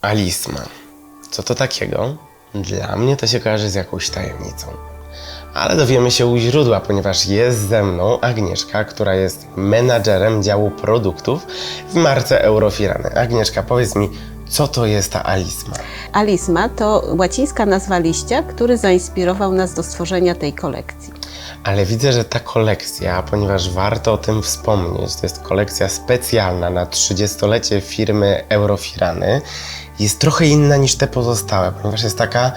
Alisma. Co to takiego? Dla mnie to się kojarzy z jakąś tajemnicą. Ale dowiemy się u źródła, ponieważ jest ze mną Agnieszka, która jest menadżerem działu produktów w marce Eurofirany. Agnieszka, powiedz mi, co to jest ta Alisma? Alisma to łacińska nazwa liścia, który zainspirował nas do stworzenia tej kolekcji. Ale widzę, że ta kolekcja, ponieważ warto o tym wspomnieć, to jest kolekcja specjalna na 30-lecie firmy Eurofirany, jest trochę inna niż te pozostałe, ponieważ jest taka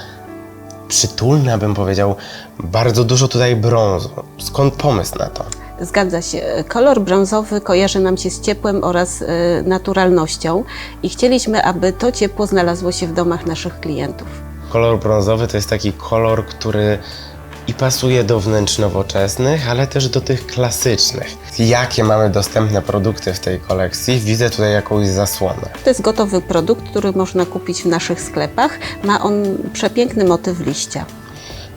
przytulna, bym powiedział, bardzo dużo tutaj brązu. Skąd pomysł na to? Zgadza się. Kolor brązowy kojarzy nam się z ciepłem oraz e, naturalnością i chcieliśmy, aby to ciepło znalazło się w domach naszych klientów. Kolor brązowy to jest taki kolor, który i pasuje do wnętrz nowoczesnych, ale też do tych klasycznych. Jakie mamy dostępne produkty w tej kolekcji? Widzę tutaj jakąś zasłonę. To jest gotowy produkt, który można kupić w naszych sklepach. Ma on przepiękny motyw liścia.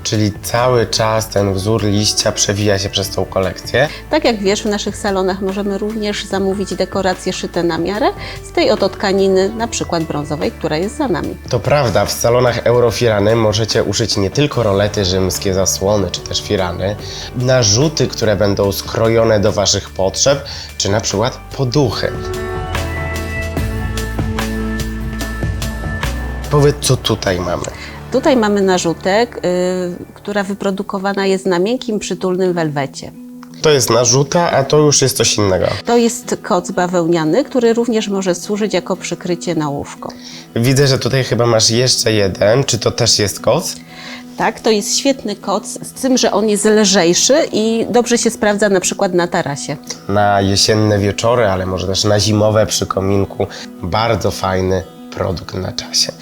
Czyli cały czas ten wzór liścia przewija się przez tą kolekcję. Tak jak wiesz, w naszych salonach możemy również zamówić dekoracje szyte na miarę z tej oto tkaniny, na przykład brązowej, która jest za nami. To prawda, w salonach Eurofirany możecie uszyć nie tylko rolety rzymskie, zasłony czy też firany, narzuty, które będą skrojone do Waszych potrzeb, czy na przykład poduchy. Powiedz, co tutaj mamy. Tutaj mamy narzutek, y, która wyprodukowana jest na miękkim, przytulnym welwecie. To jest narzuta, a to już jest coś innego. To jest koc bawełniany, który również może służyć jako przykrycie na łóżko. Widzę, że tutaj chyba masz jeszcze jeden. Czy to też jest koc? Tak, to jest świetny koc, z tym, że on jest lżejszy i dobrze się sprawdza na przykład na tarasie. Na jesienne wieczory, ale może też na zimowe przy kominku. Bardzo fajny produkt na czasie.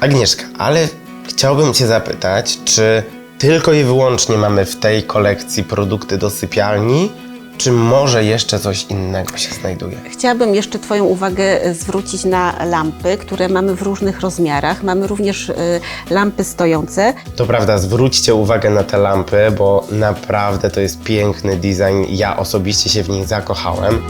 Agnieszka, ale chciałbym Cię zapytać, czy tylko i wyłącznie mamy w tej kolekcji produkty do sypialni, czy może jeszcze coś innego się znajduje? Chciałabym jeszcze Twoją uwagę e, zwrócić na lampy, które mamy w różnych rozmiarach. Mamy również y, lampy stojące. To prawda, zwróćcie uwagę na te lampy, bo naprawdę to jest piękny design. Ja osobiście się w nich zakochałem.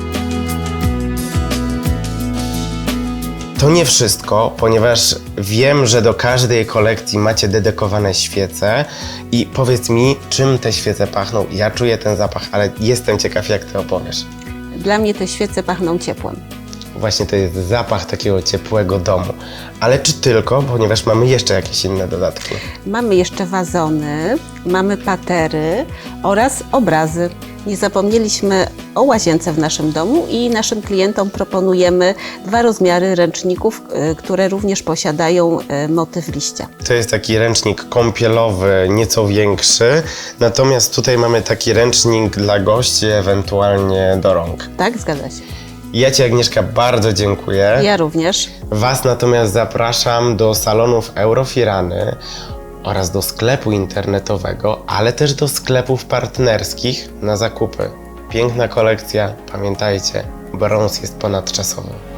To nie wszystko, ponieważ wiem, że do każdej kolekcji macie dedykowane świece i powiedz mi, czym te świece pachną. Ja czuję ten zapach, ale jestem ciekaw, jak ty opowiesz. Dla mnie te świece pachną ciepłem. Właśnie to jest zapach takiego ciepłego domu. Ale czy tylko, ponieważ mamy jeszcze jakieś inne dodatki. Mamy jeszcze wazony, mamy patery oraz obrazy. Nie zapomnieliśmy o łazience w naszym domu i naszym klientom proponujemy dwa rozmiary ręczników, y, które również posiadają y, motyw liścia. To jest taki ręcznik kąpielowy, nieco większy. Natomiast tutaj mamy taki ręcznik dla gości, ewentualnie do rąk. Tak, zgadza się. Ja Ci, Agnieszka, bardzo dziękuję. Ja również. Was natomiast zapraszam do salonów Eurofirany oraz do sklepu internetowego, ale też do sklepów partnerskich na zakupy. Piękna kolekcja, pamiętajcie, brąz jest ponadczasowy.